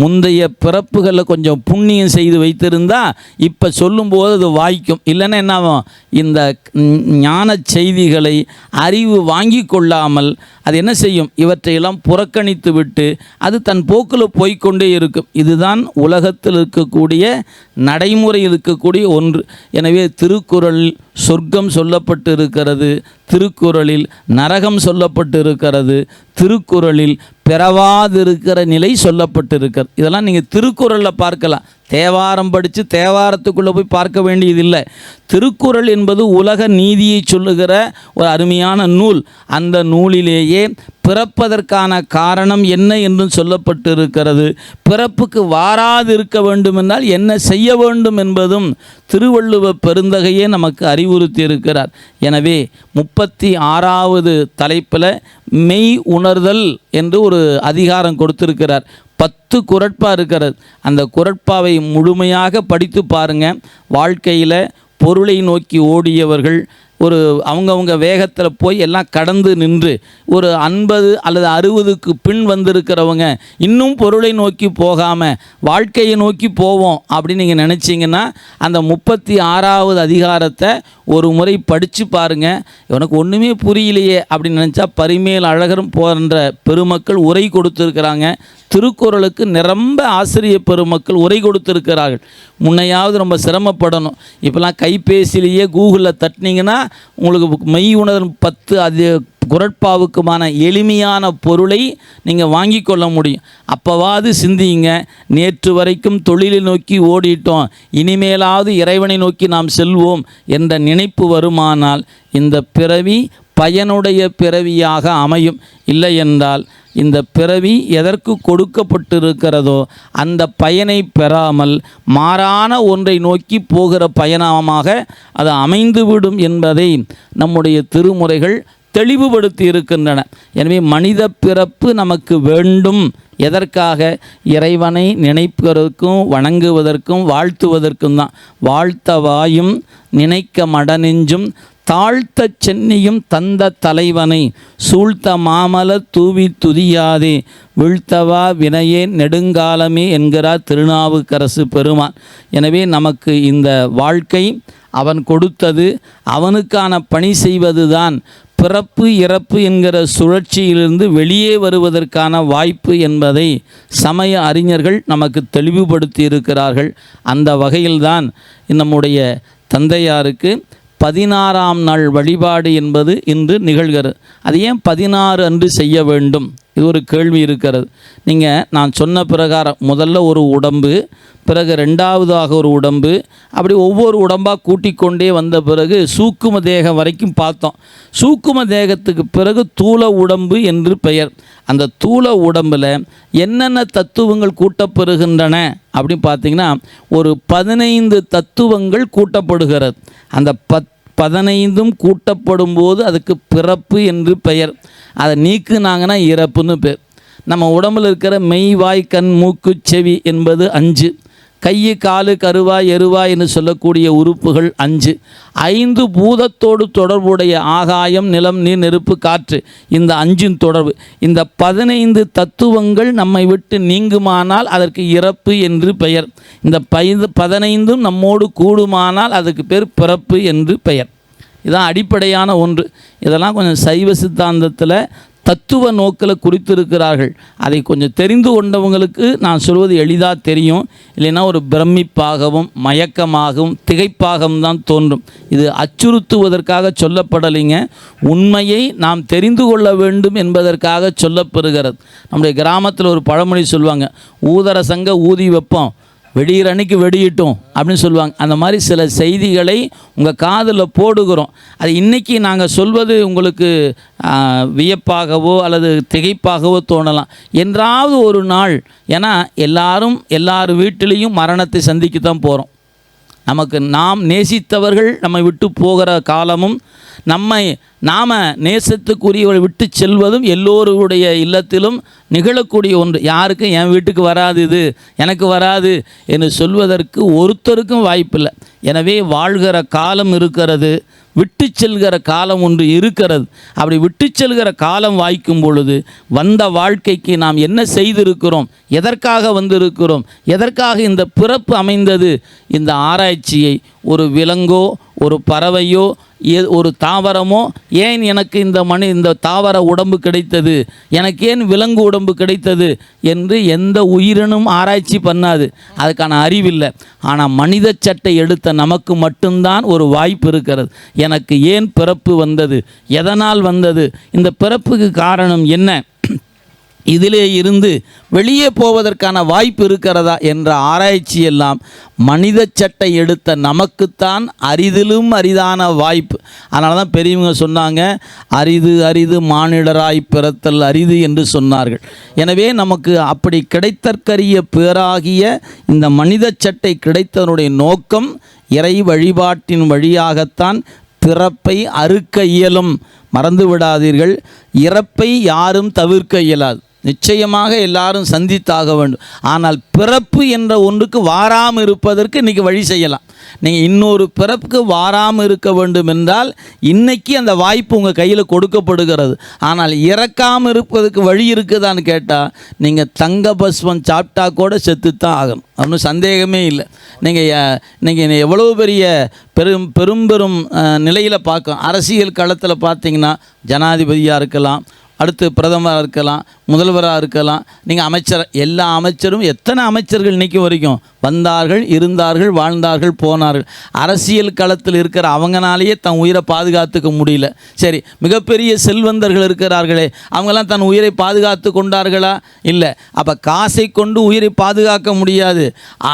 முந்தைய பிறப்புகளில் கொஞ்சம் புண்ணியம் செய்து வைத்திருந்தால் இப்போ சொல்லும்போது அது வாய்க்கும். இல்லைன்னா என்ன ஆகும்? இந்த ஞான செய்திகளை அறிவு வாங்கி கொள்ளாமல் அது என்ன செய்யும்? இவற்றையெல்லாம் புறக்கணித்து விட்டு அது தன் போக்கில் போய்க்கொண்டே இருக்கும். இதுதான் உலகத்தில் இருக்கக்கூடிய நடைமுறை இருக்கக்கூடிய ஒன்று. எனவே திருக்குறள் சொர்க்கம் சொல்லப்பட்டு இருக்கிறது திருக்குறளில் நரகம் சொல்லப்பட்டு இருக்கிறது திருக்குறளில் பிறவாதிருக்கிற நிலை சொல்லப்பட்டிருக்கிறது. இதெல்லாம் நீங்கள் திருக்குறளில் பார்க்கலாம். தேவாரம் படித்து தேவாரத்துக்குள்ளே போய் பார்க்க வேண்டியதில்லை. திருக்குறள் என்பது உலக நீதியை சொல்லுகிற ஒரு அருமையான நூல். அந்த நூலிலேயே பிறப்பதற்கான காரணம் என்ன என்றும் சொல்லப்பட்டு இருக்கிறது பிறப்புக்கு வாராதிருக்க வேண்டுமென்றால் என்ன செய்ய வேண்டும் என்பதும் திருவள்ளுவ பெருந்தகையே நமக்கு அறிவுறுத்தி இருக்கிறார் எனவே முப்பத்தி ஆறாவது தலைப்பில் மெய் உணர்தல் என்று ஒரு அதிகாரம் கொடுத்திருக்கிறார். பத்து குரட்பா இருக்கிறது. அந்த குரட்பாவை முழுமையாக படித்து பாருங்க. வாழ்க்கையில் பொருளை நோக்கி ஓடியவர்கள் ஒரு அவங்கவுங்க வேகத்தில் போய் எல்லாம் கடந்து நின்று ஒரு ஐம்பது அல்லது அறுபதுக்கு பின் வந்திருக்கிறவங்க இன்னும் பொருளை நோக்கி போகாமல் வாழ்க்கையை நோக்கி போவோம் அப்படின்னு நீங்கள் நினச்சிங்கன்னா அந்த முப்பத்தி ஆறாவது அதிகாரத்தை ஒரு முறை படித்து பாருங்கள் உனக்கு ஒன்றுமே புரியலையே அப்படின்னு நினச்சா பரிமேல் அழகரும் போன்ற பெருமக்கள் உரை கொடுத்துருக்குறாங்க. திருக்குறளுக்கு நிரம்ப ஆசிரிய பெருமக்கள் உரை கொடுத்துருக்கிறார்கள். முன்னையாவது ரொம்ப சிரமப்படணும். இப்போலாம் கைபேசியிலேயே கூகுளில் தட்டினீங்கன்னா உங்களுக்கு மெய் உணர்வு பத்து அது குரட்பாவுக்குமான எளிமையான பொருளை நீங்கள் வாங்கி கொள்ள முடியும். அப்போவாது சிந்திங்க. நேற்று வரைக்கும் தொழிலை நோக்கி ஓடிட்டோம். இனிமேலாவது இறைவனை நோக்கி நாம் செல்வோம் என்ற நினைப்பு வருமானால் இந்த பிறவி பயனுடைய பிறவியாக அமையும். இல்லை என்றால் இந்த பிறவி எதற்கு கொடுக்கப்பட்டிருக்கிறதோ அந்த பயனை பெறாமல் மாறான ஒன்றை நோக்கி போகிற பயணமாக அது அமைந்துவிடும் என்பதை நம்முடைய திருமுறைகள் தெளிவுபடுத்தி இருக்கின்றன. எனவே மனித பிறப்பு நமக்கு வேண்டும். எதற்காக? இறைவனை நினைப்பதற்கும் வணங்குவதற்கும் வாழ்த்துவதற்கும் தான். வாழ்த்த வாயும் நினைக்க மடநெஞ்சும் தாழ்த்த சென்னியும் தந்த தலைவனை சூழ்த்த மாமல தூவி துதியாதே வீழ்த்தவா வினையே நெடுங்காலமே என்கிறார் திருநாவுக்கரசு பெருமான். எனவே நமக்கு இந்த வாழ்க்கை அவன் கொடுத்தது அவனுக்கான பணி செய்வதுதான். பிறப்பு இறப்பு என்கிற சுழற்சியிலிருந்து வெளியே வருவதற்கான வாய்ப்பு என்பதை சமய அறிஞர்கள் நமக்கு தெளிவுபடுத்தி இருக்கிறார்கள் அந்த வகையில்தான் நம்முடைய தந்தையாருக்கு பதினாறாம் நாள் வழிபாடு என்பது இன்று நிகழ்கிறது. அது ஏன் பதினாறு அன்று செய்ய வேண்டும்? இது ஒரு கேள்வி இருக்கிறது. நீங்கள் நான் சொன்ன பிரகாரம் முதல்ல ஒரு உடம்பு பிறகு ரெண்டாவதாக ஒரு உடம்பு அப்படி ஒவ்வொரு உடம்பாக கூட்டிக் கொண்டே வந்த பிறகு சூக்கும தேகம் வரைக்கும் பார்த்தோம். சூக்கும தேகத்துக்கு பிறகு தூள உடம்பு என்று பெயர். அந்த தூள உடம்பில் என்னென்ன தத்துவங்கள் கூட்டப்பெறுகின்றன அப்படின்னு பார்த்தீங்கன்னா ஒரு பதினைந்து தத்துவங்கள் கூட்டப்படுகிறது. அந்த பத் பதினைந்தும் கூட்டப்படும் போது அதுக்கு பிறப்பு என்று பெயர். அதை நீக்குனாங்கன்னா இறப்புன்னு பேர். நம்ம உடம்புல இருக்கிற மெய் வாய் கண் மூக்கு செவி என்பது அஞ்சு. கை காலு கருவாய் எருவாய் என்று சொல்லக்கூடிய உறுப்புகள் அஞ்சு. ஐந்து பூதத்தோடு தொடர்புடைய ஆகாயம் நிலம் நீர் நெருப்பு காற்று. இந்த அஞ்சின் தொடர்பு. இந்த பதினைந்து தத்துவங்கள் நம்மை விட்டு நீங்குமானால் அதற்கு இறப்பு என்று பெயர். இந்த பைந்து பதினைந்தும் நம்மோடு கூடுமானால் அதுக்கு பேர் பிறப்பு என்று பெயர். இதான் அடிப்படையான ஒன்று. இதெல்லாம் கொஞ்சம் சைவ சித்தாந்தத்தில் தத்துவ நோக்கில் குறித்திருக்கிறார்கள். அதை கொஞ்சம் தெரிந்து கொண்டவங்களுக்கு நான் சொல்வது எளிதாக தெரியும். இல்லைன்னா ஒரு பிரமிப்பாகவும் மயக்கமாகவும் திகைப்பாகவும் தான் தோன்றும். இது அச்சுறுத்துவதற்காக சொல்லப்படலைங்க. உண்மையை நாம் தெரிந்து கொள்ள வேண்டும் என்பதற்காக சொல்லப்பெறுகிறது. நம்முடைய கிராமத்தில் ஒரு பழமொழி சொல்லுவாங்க ஊதர சங்க ஊதி வைப்போம். வெடிகிற அன்னைக்கு வெடியிட்டும் அப்படின்னு சொல்லுவாங்க. அந்த மாதிரி சில செய்திகளை உங்கள் காதில் போடுகிறோம். அது இன்றைக்கி நாங்கள் சொல்வது உங்களுக்கு வியப்பாகவோ அல்லது திகைப்பாகவோ தோணலாம். என்றாவது ஒரு நாள் ஏன்னா எல்லாரும் எல்லார் வீட்டிலையும் மரணத்தை சந்திக்க தான் போகிறோம் நமக்கு நாம் நேசித்தவர்கள் நம்மை விட்டு போகிற காலமும் நம்மை நாம் நேசத்துக்குரியவரை விட்டு செல்வதும் எல்லோருடைய இல்லத்திலும் நிகழக்கூடிய ஒன்று. யாருக்கும் என் வீட்டுக்கு வராது இது எனக்கு வராது என்று சொல்வதற்கு ஒருத்தருக்கும் வாய்ப்பில்லை. எனவே வாழ்கிற காலம் இருக்கிறது விட்டு செல்கிற காலம் ஒன்று இருக்கிறது. அப்படி விட்டு செல்கிற காலம் வாய்க்கும் பொழுது வந்த வாழ்க்கைக்கு நாம் என்ன செய்திருக்கிறோம்? எதற்காக வந்திருக்கிறோம்? எதற்காக இந்த பிறப்பு அமைந்தது? இந்த ஆராய்ச்சியை ஒரு விலங்கோ ஒரு பறவையோ ஒரு தாவரமோ ஏன் எனக்கு இந்த மனு இந்த தாவர உடம்பு கிடைத்தது? எனக்கு ஏன் விலங்கு உடம்பு கிடைத்தது? என்று எந்த உயிரினும் ஆராய்ச்சி பண்ணாது. அதுக்கான அறிவில்லை. ஆனால் மனித சட்டை எடுத்த நமக்கு மட்டும்தான் ஒரு வாய்ப்பு இருக்கிறது. எனக்கு ஏன் பிறப்பு வந்தது? எதனால் வந்தது? இந்த பிறப்புக்கு காரணம் என்ன? இதிலே இருந்து வெளியே போவதற்கான வாய்ப்பு இருக்கிறதா என்ற ஆராய்ச்சி எல்லாம் மனித சட்டை எடுத்த நமக்குத்தான் அரிதிலும் அரிதான வாய்ப்பு. அதனால தான் பெரியவங்க சொன்னாங்க அரிது அரிது மானிடராய் பிறத்தல் அரிது என்று சொன்னார்கள். எனவே நமக்கு அப்படி கிடைத்தற்கரிய பேராகிய இந்த மனித சட்டை கிடைத்ததனுடைய நோக்கம் இறை வழிபாட்டின் வழியாகத்தான் பிறப்பை அறுக்க இயலும். மறந்து விடாதீர்கள் இறப்பை யாரும் தவிர்க்க இயலாது. நிச்சயமாக எல்லாரும் சந்தித்தாக வேண்டும். ஆனால் பிறப்பு என்ற ஒன்றுக்கு வாராமல் இருப்பதற்கு இன்றைக்கி வழி செய்யலாம். நீங்கள் இன்னொரு பிறப்புக்கு வாராமல் இருக்க வேண்டும் என்றால் இன்றைக்கி அந்த வாய்ப்பு உங்கள் கையில் கொடுக்கப்படுகிறது. ஆனால் இறக்காமல் இருப்பதற்கு வழி இருக்குதான்னு கேட்டால் நீங்கள் தங்க பஸ்வம் சாப்பிட்டா கூட செத்துத்தான் ஆகணும். ஒன்றும் சந்தேகமே இல்லை. நீங்கள் நீங்கள் எவ்வளோ பெரிய பெரும் பெரும் பெரும் நிலையில் பார்க்கும் அரசியல் களத்தில் பார்த்தீங்கன்னா ஜனாதிபதியாக இருக்கலாம் அடுத்து பிரதமராக இருக்கலாம் முதல்வராக இருக்கலாம். நீங்கள் அமைச்சர் எல்லா அமைச்சரும் எத்தனை அமைச்சர்கள் இன்றைக்கி வரைக்கும்? வந்தார்கள் இருந்தார்கள் வாழ்ந்தார்கள் போனார்கள். அரசியல் களத்தில் இருக்கிற அவங்கனாலேயே தன் உயிரை பாதுகாத்துக்க முடியல. சரி மிகப்பெரிய செல்வந்தர்கள் இருக்கிறார்களே அவங்கெல்லாம் தன் உயிரை பாதுகாத்து கொண்டார்களா? இல்லை. அப்போ காசை கொண்டு உயிரை பாதுகாக்க முடியாது.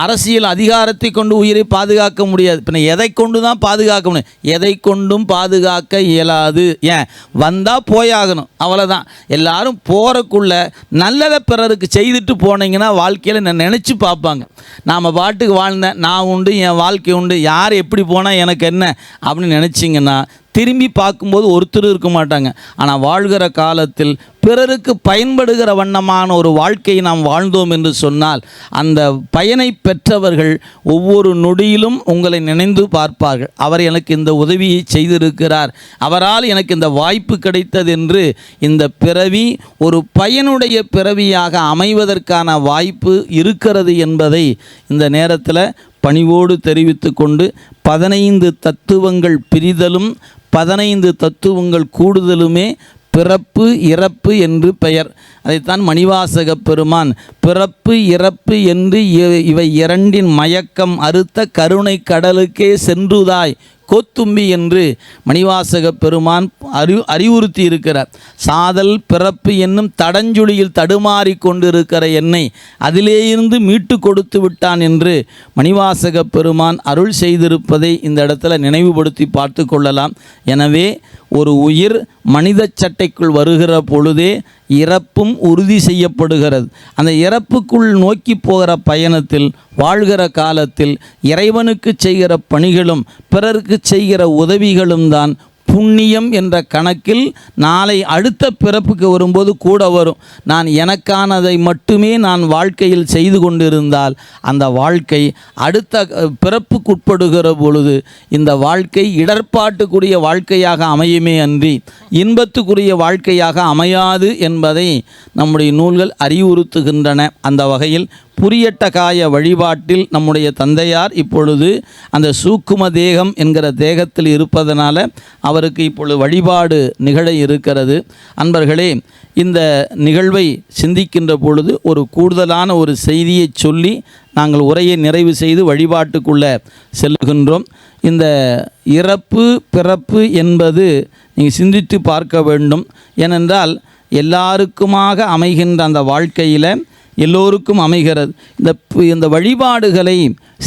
அரசியல் அதிகாரத்தை கொண்டு உயிரை பாதுகாக்க முடியாது. பின்ன எதை கொண்டு தான் பாதுகாக்க முடியும்? எதை கொண்டும் பாதுகாக்க இயலாது. ஏன்? வந்தால் போயாகணும். அவ்வளோதான் எல்லாரும் போகிறக்குள்ள நல்லதை பிறருக்கு செய்துட்டு போனீங்கன்னா வாழ்க்கையில் நான் நினச்சி பார்ப்பாங்க. நாம் பாட்டுக்கு வாழ்ந்தேன் நான் உண்டு என் வாழ்க்கை உண்டு யார் எப்படி போனால் எனக்கு என்ன அப்படின்னு நினச்சிங்கன்னா திரும்பி பார்க்கும்போது ஒருத்தர் இருக்க மாட்டாங்க. ஆனால் வாழ்கிற காலத்தில் பிறருக்கு பயன்படுகிற வண்ணமான ஒரு வாழ்க்கையை நாம் வாழ்ந்தோம் என்று சொன்னால் அந்த பயனை பெற்றவர்கள் ஒவ்வொரு நொடியிலும் உங்களை நினைந்து பார்ப்பார்கள். அவர் எனக்கு இந்த உதவியை செய்திருக்கிறார். அவரால் எனக்கு இந்த வாய்ப்பு கிடைத்தது என்று இந்த பிறவி ஒரு பயனுடைய பிறவியாக அமைவதற்கான வாய்ப்பு இருக்கிறது என்பதை இந்த நேரத்தில் பணிவோடு தெரிவித்து கொண்டு பதினைந்து தத்துவங்கள் பிரிதலும் பதினைந்து தத்துவங்கள் கூடுதலுமே பிறப்பு இறப்பு என்று பெயர். அதைத்தான் மணிவாசக பெருமான் பிறப்பு இறப்பு என்று இவை இரண்டின் மயக்கம் அறுத்த கருணை கடலுக்கே சென்றுதாய். கோத்தும்பி என்று மணிவாசக பெருமான் அறி அறிவுறுத்தி இருக்கிறார். சாதல் பிறப்பு என்னும் தடஞ்சுழியில் தடுமாறி கொண்டிருக்கிற என்னை அதிலே இருந்து மீட்டு கொடுத்து விட்டான் என்று மணிவாசக பெருமான் அருள் செய்திருப்பதை இந்த இடத்துல நினைவுபடுத்தி பார்த்து கொள்ளலாம். எனவே ஒரு உயிர் மனித சட்டைக்குள் வருகிற பொழுதே இறப்பும் உறுதி செய்யப்படுகிறது. அந்த இறப்புக்குள் நோக்கி போகிற பயணத்தில் வாழ்கிற காலத்தில் இறைவனுக்கு செய்கிற பணிகளும் பிறருக்கு செய்கிற உதவிகளும் தான் புண்ணியம் என்ற கணக்கில் நாளை அடுத்த பிறப்புக்கு வரும்போது கூட வரும். நான் எனக்கானதை மட்டுமே நான் வாழ்க்கையில் செய்து கொண்டிருந்தால் அந்த வாழ்க்கை அடுத்த பிறப்புக்குட்படுகிற பொழுது இந்த வாழ்க்கை இடர்பாட்டுக்குரிய வாழ்க்கையாக அமையுமே அன்றி இன்பத்துக்குரிய வாழ்க்கையாக அமையாது என்பதை நம்முடைய நூல்கள் அறிவுறுத்துகின்றன. அந்த வகையில் புரியட்டகாய வழிபாட்டில் நம்முடைய தந்தையார் இப்பொழுது அந்த சூக்கும தேகம் என்கிற தேகத்தில் இருப்பதனால அவருக்கு இப்பொழுது வழிபாடு நிகழ இருக்கிறது. அன்பர்களே இந்த நிகழ்வை சிந்திக்கின்ற பொழுது ஒரு கூடுதலான ஒரு செய்தியை சொல்லி நாங்கள் உரையை நிறைவு செய்து வழிபாட்டுக்குள்ளே செல்கின்றோம். இந்த இறப்பு பிறப்பு என்பது நீங்கள் சிந்தித்து பார்க்க வேண்டும். ஏனென்றால் எல்லாருக்குமாக அமைகின்ற அந்த வாழ்க்கையில் எல்லோருக்கும் அமைகிறது. இந்த பு- இந்த வழிபாடுகளை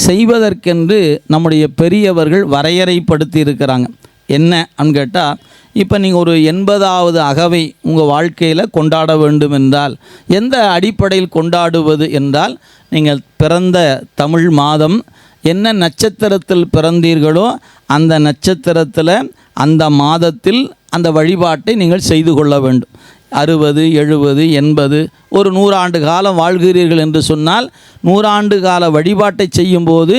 செய்வதற்கென்று நம்முடைய பெரியவர்கள் வரையறைப்படுத்தி இருக்கிறாங்க என்ன அப்படின்னு கேட்டால் இப்போ நீங்கள் ஒரு எண்பதாவது அகவை உங்கள் வாழ்க்கையில் கொண்டாட வேண்டும் என்றால் எந்த அடிப்படையில் கொண்டாடுவது என்றால் நீங்கள் பிறந்த தமிழ் மாதம் என்ன நட்சத்திரத்தில் பிறந்தீர்களோ அந்த நட்சத்திரத்தில் அந்த மாதத்தில் அந்த வழிபாட்டை நீங்கள் செய்து கொள்ள வேண்டும். அறுபது எழுபது எண்பது ஒரு நூறாண்டு காலம் வாழ்கிறீர்கள் என்று சொன்னால் நூறாண்டு கால வழிபாட்டை செய்யும்போது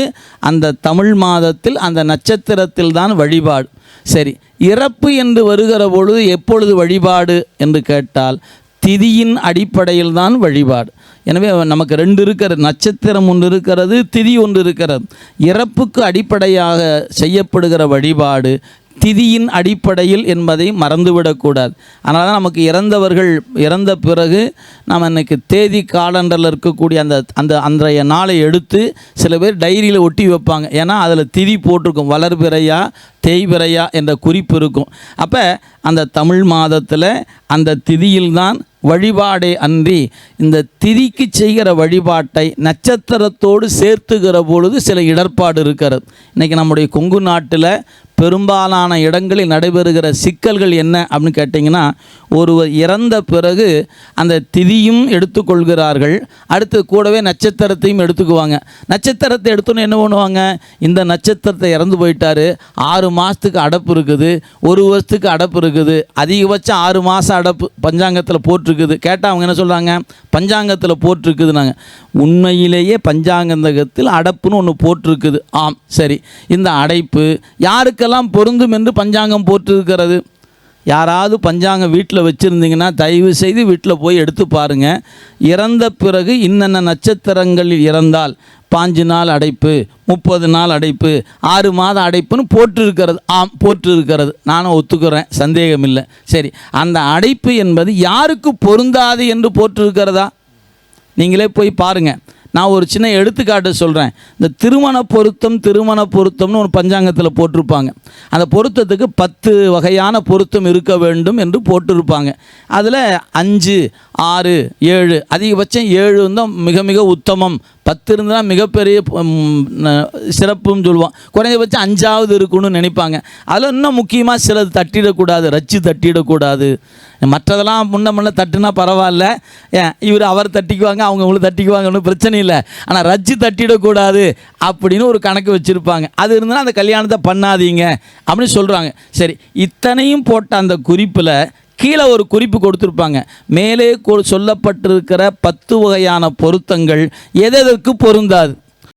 அந்த தமிழ் மாதத்தில் அந்த நட்சத்திரத்தில் தான் வழிபாடு. சரி இறப்பு என்று வருகிற பொழுது எப்பொழுது வழிபாடு என்று கேட்டால் திதியின் அடிப்படையில் தான் வழிபாடு. எனவே நமக்கு ரெண்டு இருக்கிறது. நட்சத்திரம் ஒன்று இருக்கிறது திதி ஒன்று இருக்கிறது. இறப்புக்கு அடிப்படையாக செய்யப்படுகிற வழிபாடு திதியின் அடிப்படையில் என்பதை மறந்துவிடக்கூடாது. அதனால தான் நமக்கு இறந்தவர்கள் இறந்த பிறகு நாம் இன்னைக்கு தேதி காலண்டரில் இருக்கக்கூடிய அந்த அந்த அன்றைய நாளை எடுத்து சில பேர் டைரியில் ஒட்டி வைப்பாங்க. ஏன்னா அதில் திதி போட்டிருக்கும். வளர்பிறையா தேய்பிறையா என்ற குறிப்பு இருக்கும். அப்போ அந்த தமிழ் மாதத்தில் அந்த திதியில்தான் வழிபாடே அன்றி இந்த திதிக்கு செய்கிற வழிபாட்டை நட்சத்திரத்தோடு சேர்த்துகிற பொழுது சில இடர்பாடு இருக்கிறது. இன்றைக்கி நம்முடைய கொங்கு நாட்டில் பெரும்பாலான இடங்களில் நடைபெறுகிற சிக்கல்கள் என்ன அப்படின்னு கேட்டிங்கன்னா ஒருவர் இறந்த பிறகு அந்த திதியும் எடுத்துக்கொள்கிறார்கள். அடுத்து கூடவே நட்சத்திரத்தையும் எடுத்துக்குவாங்க. நட்சத்திரத்தை எடுத்தோன்னு என்ன பண்ணுவாங்க? இந்த நட்சத்திரத்தை இறந்து போயிட்டாரு. ஆறு மாதத்துக்கு அடப்பு இருக்குது. ஒரு வருஷத்துக்கு அடப்பு இருக்குது. அதிகபட்சம் ஆறு மாதம் அடப்பு பஞ்சாங்கத்தில் போட்டிருக்குது. கேட்டால் அவங்க என்ன சொல்கிறாங்க பஞ்சாங்கத்தில் போட்டிருக்குது நாங்கள் உண்மையிலேயே பஞ்சாங்கந்தகத்தில் அடப்புன்னு ஒன்று போட்டிருக்குது. ஆம் சரி. இந்த அடைப்பு யாருக்கெல்லாம் பொருந்தும் என்று பஞ்சாங்கம் போட்டிருக்கிறது. யாராவது பஞ்சாங்கம் வீட்டில் வச்சுருந்தீங்கன்னா தயவு செய்து வீட்டில் போய் எடுத்து பாருங்கள் இறந்த பிறகு இன்னென்ன நட்சத்திரங்களில் இறந்தால் பாஞ்சு நாள் அடைப்பு முப்பது நாள் அடைப்பு ஆறு மாதம் அடைப்புன்னு போட்டிருக்கிறது. ஆம் போட்டிருக்கிறது. நானும் ஒத்துக்கிறேன் சந்தேகம் இல்லை சரி அந்த அடைப்பு என்பது யாருக்கு பொருந்தாது என்று போட்டிருக்கிறதா? நீங்களே போய் பாருங்கள் நான் ஒரு சின்ன எடுத்துக்காட்டு சொல்கிறேன் இந்த திருமண பொருத்தம் திருமண பொருத்தம்னு ஒரு பஞ்சாங்கத்தில் போட்டிருப்பாங்க. அந்த பொருத்தத்துக்கு பத்து வகையான பொருத்தம் இருக்க வேண்டும் என்று போட்டிருப்பாங்க. அதில் அஞ்சு ஆறு ஏழு அதிகபட்சம் ஏழு தான் மிக மிக உத்தமம். பத்து இருந்தால் மிகப்பெரிய சிறப்புன்னு சொல்லுவான். குறைஞ்சபட்சம் அஞ்சாவது இருக்கணும்னு நினைப்பாங்க. அதில் இன்னும் முக்கியமாக சிலது தட்டிடக்கூடாது ரச்சு தட்டிடக்கூடாது. மற்றதெல்லாம் முன்ன முன்ன தட்டுனா பரவாயில்ல. ஏன் இவர் அவர் தட்டிக்குவாங்க அவங்க இவங்களை தட்டிக்குவாங்க ஒன்றும் பிரச்சனை இல்லை. ஆனால் ரச்சு தட்டிடக்கூடாது அப்படின்னு ஒரு கணக்கு வச்சுருப்பாங்க. அது இருந்தால் அந்த கல்யாணத்தை பண்ணாதீங்க அப்படின்னு சொல்கிறாங்க சரி இத்தனையும் போட்ட அந்த குறிப்பில் கீழே ஒரு குறிப்பு கொடுத்துருப்பாங்க. மேலே கொ- சொல்லப்பட்டிருக்கிற பத்து வகையான பொருத்தங்கள் எதெதற்கு பொருந்தாது?